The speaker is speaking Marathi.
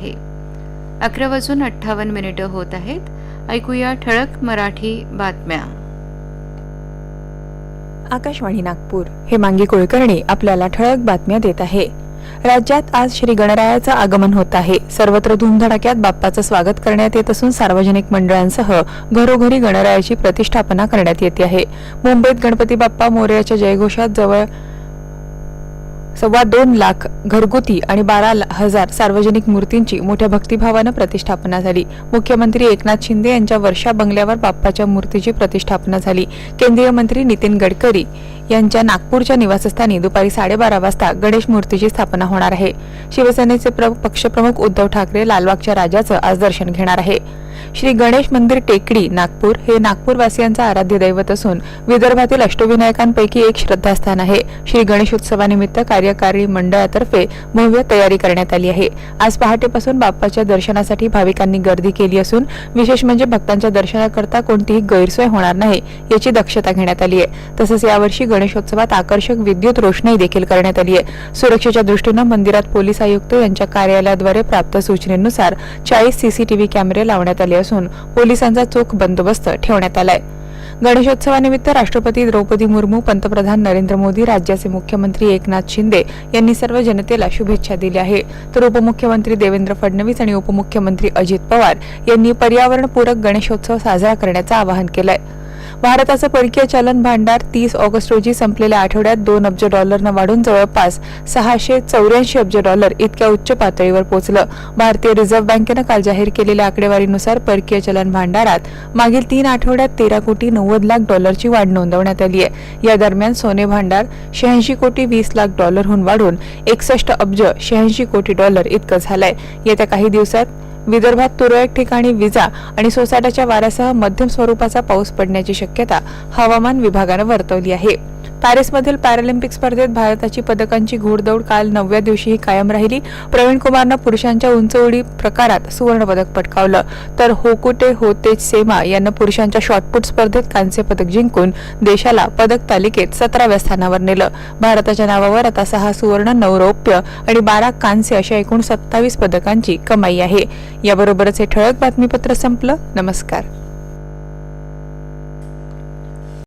आहे. अकरा वाजून अठ्ठावन्न मिनिटं होत आहेत. ऐकूया ठळक मराठी बातम्या. आकाशवाणी नागपूर. हे मांगी कुलकर्णी आपल्याला ठळक बातम्या देत आहे. राज्यात आज श्री गणरायाचं आगमन होत आहे. सर्वत्र धुमधडाक्यात बाप्पाचं स्वागत करण्यात येत असून सार्वजनिक मंडळांसह घरोघरी गणरायाची प्रतिष्ठापना करण्यात येते आहे. मुंबईत गणपती बाप्पा मोर्याच्या जयघोषात जवळ सव्वा दोन लाख घरगुती आणि बारा ला- हजार सार्वजनिक मूर्तींची मोठ्या भक्तिभावानं प्रतिष्ठापना झाली. मुख्यमंत्री एकनाथ शिंदे यांच्या वर्षा बंगल्यावर बाप्पाच्या मूर्तीची प्रतिष्ठापना झाली. केंद्रीय मंत्री नितीन गडकरी यांच्या नागपूरच्या निवासस्थानी दुपारी साडेबारा वाजता गणेश मूर्तीची स्थापना होणार आहे. शिवसेनेचे प्र- पक्षप्रमुख उद्धव ठाकरे लालबागच्या राजाचं आज दर्शन घेणार आहे. श्री गणेश मंदिर टेकडी नागपूर हे नागपूरवासियांचं आराध्य दैवत असून विदर्भातील अष्टविनायकांपैकी एक श्रद्धास्थान आहे. श्री गणेशोत्सवानिमित्त कार्यकारिणी कार्यकारी मंडळातर्फे भव्य तयारी करण्यात आली आहे. आज पहाटेपासून बाप्पाच्या दर्शनासाठी भाविकांनी गर्दी केली असून विशेष म्हणजे भक्तांच्या दर्शनाकरता कोणतीही गैरसोय होणार नाही याची दक्षता घेण्यात आली आहे. तसंच यावर्षी गणेशोत्सवात आकर्षक विद्युत रोषणाई देखील करण्यात आली आहे. सुरक्षेच्या दृष्टीनं मंदिरात पोलीस आयुक्त यांच्या कार्यालयाद्वारे प्राप्त सूचनेनुसार चाळीस सीसीटीव्ही कॅमेरे लावण्यात आले असून पोलिसांचा चोख बंदोबस्त ठेवण्यात आलाय. गणेशोत्सवानिमित्त राष्ट्रपती द्रौपदी मुर्मू पंतप्रधान नरेंद्र मोदी राज्याचे मुख्यमंत्री एकनाथ शिंदे यांनी सर्व जनतेला शुभेच्छा दिल्या आहे. तर उपमुख्यमंत्री देवेंद्र फडणवीस आणि उपमुख्यमंत्री अजित पवार यांनी पर्यावरणपूरक गणेशोत्सव साजरा करण्याचं आवाहन केलंय. भारताचं परकीय चलन भांडार तीस ऑगस्ट रोजी संपलेल्या आठवड्यात दोन अब्ज डॉलरनं वाढून जवळपास सहाशे चौऱ्याऐंशी अब्ज डॉलर इतक्या उच्च पातळीवर पोहोचलं भारतीय रिझर्व्ह बँकेनं काल जाहीर केलेल्या आकडेवारीनुसार परकीय चलन भांडारात मागील तीन आठवड्यात तेरा कोटी नव्वद लाख डॉलरची वाढ नोंदवण्यात आली आहे. या दरम्यान सोने भांडार शहाऐंशी कोटी वीस लाख डॉलरहून वाढून एकसष्ट अब्ज शहाऐंशी कोटी डॉलर इतकं झालंय. येत्या काही दिवसात विदर्भात तुरळक ठिकाणी विजा आणि सोसाट्याच्या वाऱ्यासह मध्यम स्वरूपाचा पाऊस पडण्याची शक्यता हवामान विभागानं वर्तवली आहे. पॅरिसमधील पॅरालिम्पिक स्पर्धेत भारताची पदकांची घोडदौड काल नवव्या दिवशीही कायम राहिली. प्रवीण कुमारनं पुरुषांच्या उंच उडी प्रकारात सुवर्णपदक पटकावलं. तर होकुटे होतेज सेमा यानं पुरुषांच्या शॉटपुट स्पर्धेत कांस्य पदक जिंकून देशाला पदक तालिकेत सतराव्या स्थानावर नेलं. भारताच्या नावावर आता सहा सुवर्ण नऊ रौप्य आणि बारा कांस्य अशा एकूण सत्तावीस पदकांची कमाई आहे. याबरोबरच हे ठळक बातमीपत्र संपलं. नमस्कार.